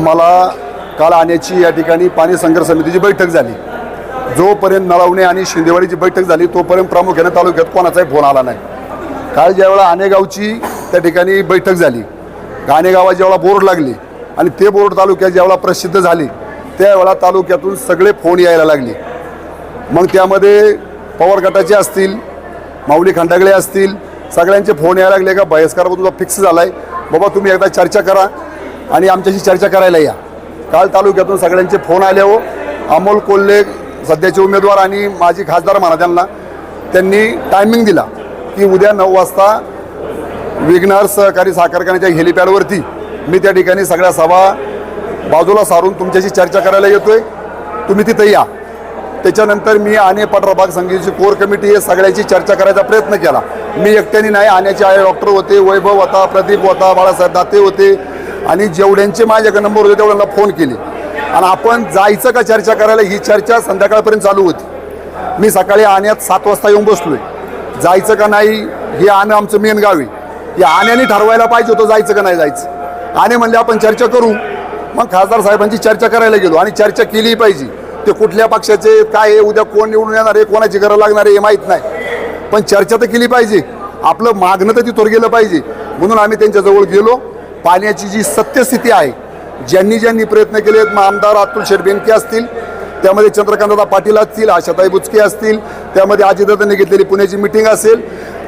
आम्हाला काल आण्याची या ठिकाणी पाणी संघर्ष समितीची बैठक झाली. जोपर्यंत नळवणे आणि शिंदेवाडीची बैठक झाली तोपर्यंत प्रामुख्याने तालुक्यात कोणाचाही फोन आला नाही. काल ज्यावेळा आनेगावची त्या ठिकाणी बैठक झाली आनेगावात जेवढा बोर्ड लागली आणि ते बोर्ड तालुक्यात ज्यावेळा प्रसिद्ध झाले त्यावेळा तालुक्यातून सगळे फोन यायला लागले. मग त्यामध्ये पवार गटाचे असतील माऊली खंडागळे असतील सगळ्यांचे फोन यायला लागले का? बहिष्कार फिक्स झाला आहे बाबा तुम्ही एकदा चर्चा करा. आणि आमच्याशी चर्चा करायला या. काल तालुक्यातून सगळ्यांचे फोन आले हो. अमोल कोल्हे सध्याचे उमेदवार आणि माजी खासदार म्हणा त्यांना. त्यांनी टायमिंग दिला की उद्या नऊ वाजता विघ्नर सहकारी साखर कारखान्याच्या हेलिपॅडवरती मी त्या ठिकाणी सगळ्या सभा बाजूला सारून तुमच्याशी चर्चा करायला येतोय. तुम्ही तिथं या. त्याच्यानंतर मी आणे पटराबाग संघाची कोर कमिटी हे सगळ्याची चर्चा करायचा प्रयत्न केला. मी एकट्याने नाही आण्याचे आहे डॉक्टर होते वैभव होता प्रदीप होता बाळासाहेब दाते होते आणि जेवढ्यांचे माझ्याकडे नंबर होते तेवढ्यांना फोन केले. आणि आपण जायचं का चर्चा करायला? ही चर्चा संध्याकाळपर्यंत चालू होती. मी सकाळी आण्यात सात वाजता येऊन बसलोय. जायचं का नाही? हे आणं आमचं मेन गाव आहे. या आण्याने ठरवायला पाहिजे होतं जायचं का नाही जायचं. आणे म्हणले आपण चर्चा करू. मग खासदार साहेबांची चर्चा करायला गेलो आणि चर्चा केली पाहिजे. ते कुठल्या पक्षाचे काय आहे उद्या कोण निवडून येणार आहे कोणाची गरज लागणार आहे हे माहीत नाही. पण चर्चा तर केली पाहिजे. आपलं मागणं तर तिथवर गेलं पाहिजे. म्हणून आम्ही त्यांच्याजवळ गेलो. पाण्याची जी सत्यस्थिती आहे ज्यांनी ज्यांनी प्रयत्न केले आहेत मग आमदार अतुल शेठ असतील त्यामध्ये चंद्रकांतदा पाटील असतील आशाताई बुचके असतील त्यामध्ये अजितदादांनी घेतलेली पुण्याची मिटिंग असेल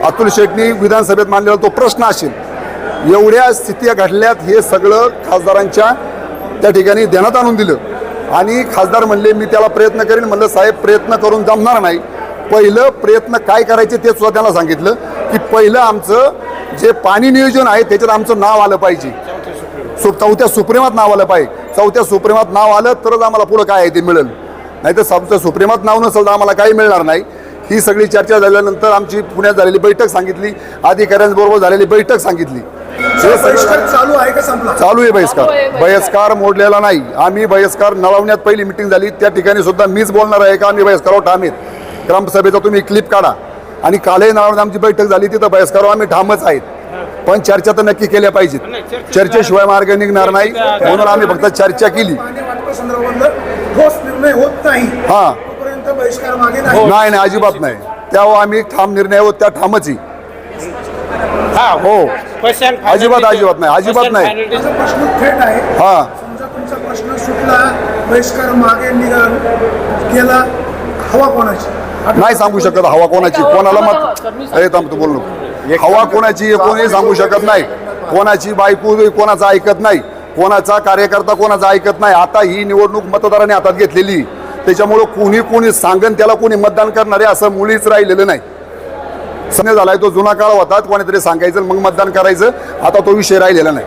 अतुल शेठनी विधानसभेत मांडलेला तो प्रश्न असेल एवढ्या स्थिती घडल्यात हे सगळं खासदारांच्या त्या ठिकाणी ध्यानात आणून दिलं. आणि खासदार म्हणले मी त्याला प्रयत्न करेन. म्हणलं साहेब प्रयत्न करून जमणार नाही. पहिलं प्रयत्न काय करायचे ते सुद्धा त्यांना सांगितलं की पहिलं आमचं जे पाणी नियोजन आहे त्याच्यात आमचं नाव आलं पाहिजे. सु चौथ्या सुप्रीमात नाव आलं पाहिजे. चौथ्या सुप्रीमात नाव आलं तरच आम्हाला पुढं काय आहे ते मिळेल. नाही तर चौथ्या सुप्रीमात नाव नसेल तर आम्हाला काही मिळणार नाही. ही सगळी चर्चा झाल्यानंतर आमची पुण्यात झालेली बैठक सांगितली. अधिकाऱ्यांबरोबर झालेली बैठक सांगितली. बहिष्कार चालू आहे का संपला? चालू आहे बहिष्कार. बहिष्कार. मोडलेला नाही. आम्ही बहिष्कार नळवण्यात पहिली मिटिंग झाली. त्या ठिकाणी सुद्धा मीच बोलणार आहे का? आम्ही बहिष्कारावर ठाम आहेत ग्रामसभेचा तुम्ही क्लिप काढा. आणि कालही नळवण्यात आमची बैठक झाली तिथं बहिष्कारावर आम्ही ठामच आहेत. पण चर्चा तर नक्की केल्या पाहिजेत. चर्चेशिवाय मार्ग निघणार नाही. म्हणून आम्ही फक्त चर्चा केली. पाणी वाटपासंदर्भातलं ठोस निर्णय होत नाही. हा. बहिष्कार नाही. नाही नाही अजिबात नाही. त्यावर आम्ही ठाम निर्णय आहोत त्या ठामच आहे. हा. हो. अजिबात अजिबात नाही अजिबात नाही. माझा प्रश्न थेट आहे. हा. प्रश्न सुटला बहिष्कार मागे निघाल गेला हवा कोणाची? नाही सांगू शकत हवा कोणाची. कोणाला मत अरे थांब तू बोल हवा कोणाची कोणी सांगू शकत नाही. कोणाची बायको कोणाचं ऐकत नाही. कोणाचा कार्यकर्ता कोणाचा ऐकत नाही. आता ही निवडणूक मतदारांनी हातात घेतलेली. त्याच्यामुळं कोणी कोणी सांगन त्याला कोणी मतदान करणारे असं मुळीच राहिलेलं नाही. समय झालाय तो जुना काळ होता. कोणीतरी सांगायचं मग मतदान करायचं. आता तो विषय राहिलेला नाही.